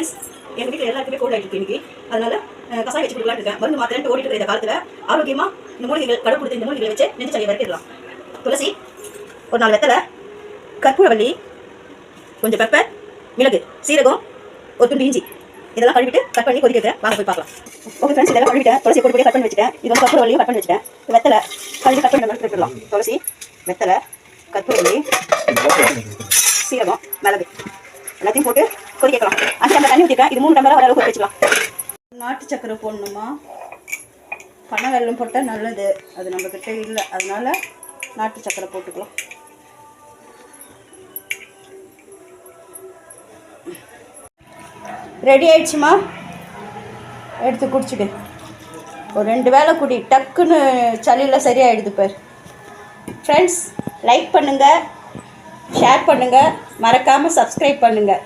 Friends எங்கள் வீட்டில் எல்லாருக்குமே கோல்ட் ஆகிட்டு இன்னைக்கு. அதனால அஹ், கசாயம் வச்சு கொடுக்கலான்னு இருக்கேன். மருந்து மாத்திரன்ட்டு ஓடிட்டு இருக்கிற இந்த காலத்தில் ஆரோக்கியமாக இந்த மூலிகைகள் கடை கொடுத்து இந்த மூலிகளை வச்சு நெஞ்சு சளியை வரைக்கிடலாம் துளசி ஒரு நாலு வெத்தலை கற்பூரவள்ளி கொஞ்சம் பெப்பர் மிளகு சீரகம் ஒரு துண்டு இஞ்சி. இதெல்லாம் கழுவிட்டு கட் பண்ணி கொதிக்க வாங்க போய் பார்க்கலாம். ஓகே ஃப்ரெண்ட்ஸ் இதெல்லாம் கழுவிட்டேன். துளசி பொடி கட் பண்ணி வச்சுட்டேன். இது வந்து கற்பூரவள்ளியும் கட் பண்ணி வச்சுட்டேன். வெத்தலை. கழுவி கட் பண்ணி நம்ம துளசி வெத்தலை கற்பூரவள்ளி சீரகம் மிளகு. எல்லாத்தையும் போட்டு கொதிக்கலாம் அஞ்சு டம்ளர் தண்ணி ஊற்றிருக்கேன் இது மூணு டம்ளர் வர வச்சுக்கலாம். நாட்டு சக்கரை போடணுமா? பனை வெல்லம் போட்டால் நல்லது. அது நம்மக்கிட்ட இல்லை. அதனால நாட்டு சக்கரை போட்டுக்கலாம். ரெடி ஆயிடுச்சுமா? எடுத்து குடிச்சிடு. ஒரு ரெண்டு வேளை குடி. டக்குன்னு சளியில் சரியாயிடுது பார். ஃப்ரெண்ட்ஸ் லைக் பண்ணுங்கள் ஷேர் பண்ணுங்கள் மறக்காமல் சப்ஸ்கிரைப் பண்ணுங்கள்